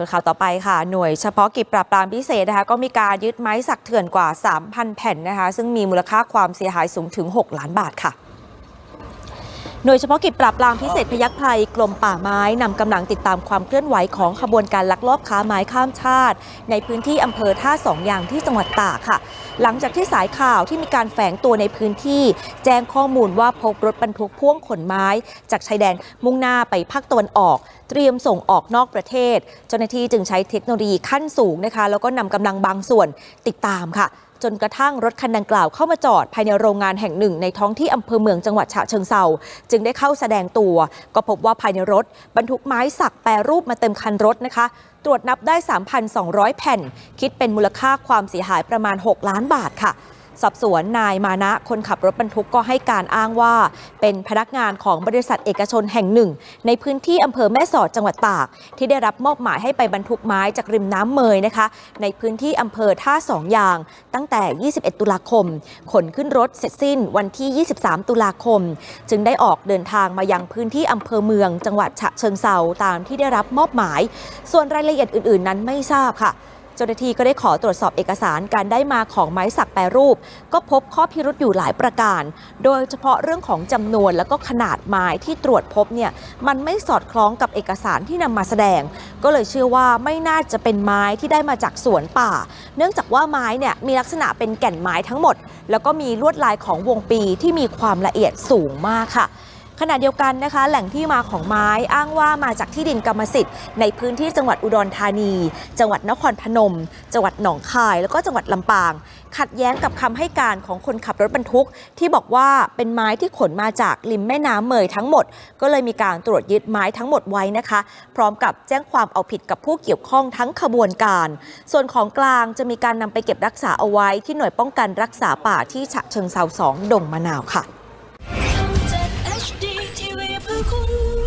ส่วนข่าวต่อไปค่ะ หน่วยเฉพาะกิจปราบปรามพิเศษนะคะก็มีการยึดไม้สักเถื่อนกว่า 3,000 แผ่นนะคะซึ่งมีมูลค่าความเสียหายสูงถึง 6 ล้านบาทค่ะ หน่วยเฉพาะกิจปราบปรามพิเศษพยัคฆ์ภัยกรมป่าไม้นำกำลังติดตามความเคลื่อนไหวของขบวนการลักลอบค้าไม้ข้ามชาติ ในพื้นที่อำเภอท่าสองยางที่จังหวัดตากค่ะ หลังจากที่สายข่าวที่มีการแฝงตัวในพื้นที่ แจ้งข้อมูลว่าพบรถบรรทุกพ่วงขนไม้ จากชายแดนมุ่งหน้าไปภาคตะวันออก เตรียมส่งออกนอกประเทศ เจ้าหน้าที่จึงใช้เทคโนโลยีขั้นสูงนะคะ แล้วก็นำกำลังบางส่วนติดตามค่ะ จนกระทั่งรถคันดังกล่าวเข้ามาจอดภายในโรงงานแห่งหนึ่งในท้องที่อำเภอเมืองจังหวัดฉะเชิงเซาจึงได้เข้าแสดงตัว ก็พบว่าภายในรถ บรรทุกไม้สักแปรรูปมาเต็มคันรถนะคะ ตรวจนับได้ 3,200 แผ่น คิดเป็นมูลค่าความเสียหายประมาณ 6 ล้านบาทค่ะ สอบสวนนายมานะคนขับรถบรรทุกก็ให้การอ้างว่า เป็นพนักงานของบริษัทเอกชนแห่งหนึ่ง ในพื้นที่อำเภอแม่สอดจังหวัดตาก ที่ได้รับมอบหมายให้ไปบรรทุกไม้จากริมน้ำเมยนะคะ ในพื้นที่อำเภอท่าสองยาง ตั้งแต่ 21 ตุลาคม ขนขึ้นรถเสร็จสิ้นวันที่ 23 ตุลาคม จึงได้ออกเดินทางมายังพื้นที่อำเภอเมือง จังหวัดฉะเชิงเซาตามที่ได้รับมอบหมาย ส่วนรายละเอียดอื่น ๆ นั้นไม่ทราบค่ะ จ้าหน้าที่ก็ได้ขอตรวจสอบเอกสารการได้มาของไม้สักแปรรูป ก็พบข้อพิรุธอยู่หลายประการ โดยเฉพาะเรื่องของจำนวนแล้วก็ขนาดไม้ที่ตรวจพบเนี่ยมันไม่สอดคล้องกับเอกสารที่นำมาแสดง ก็เลยเชื่อว่าไม่น่าจะเป็นไม้ที่ได้มาจากสวนป่า เนื่องจากว่าไม้เนี่ยมีลักษณะเป็นแก่นไม้ทั้งหมด แล้วก็มีลวดลายของวงปีที่มีความละเอียดสูงมากค่ะ ขณะเดียวกันนะคะ แหล่งที่มาของไม้อ้างว่ามาจากที่ดินกรรมสิทธิ์ในพื้นที่จังหวัดอุดรธานี จังหวัดนครพนม จังหวัดหนองคาย แล้วก็จังหวัดลำปาง ขัดแย้งกับคำให้การของคนขับรถบรรทุก ที่บอกว่าเป็นไม้ที่ขนมาจากริมแม่น้ำเมยทั้งหมด ก็เลยมีการตรวจยึดไม้ทั้งหมดไว้นะคะ พร้อมกับแจ้งความเอาผิดกับผู้เกี่ยวข้องทั้งขบวนการ ส่วนของกลางจะมีการนำไปเก็บรักษาเอาไว้ที่หน่วยป้องกันรักษาป่าที่ฉะเชิงเซา2ดงมะนาวค่ะ Oh.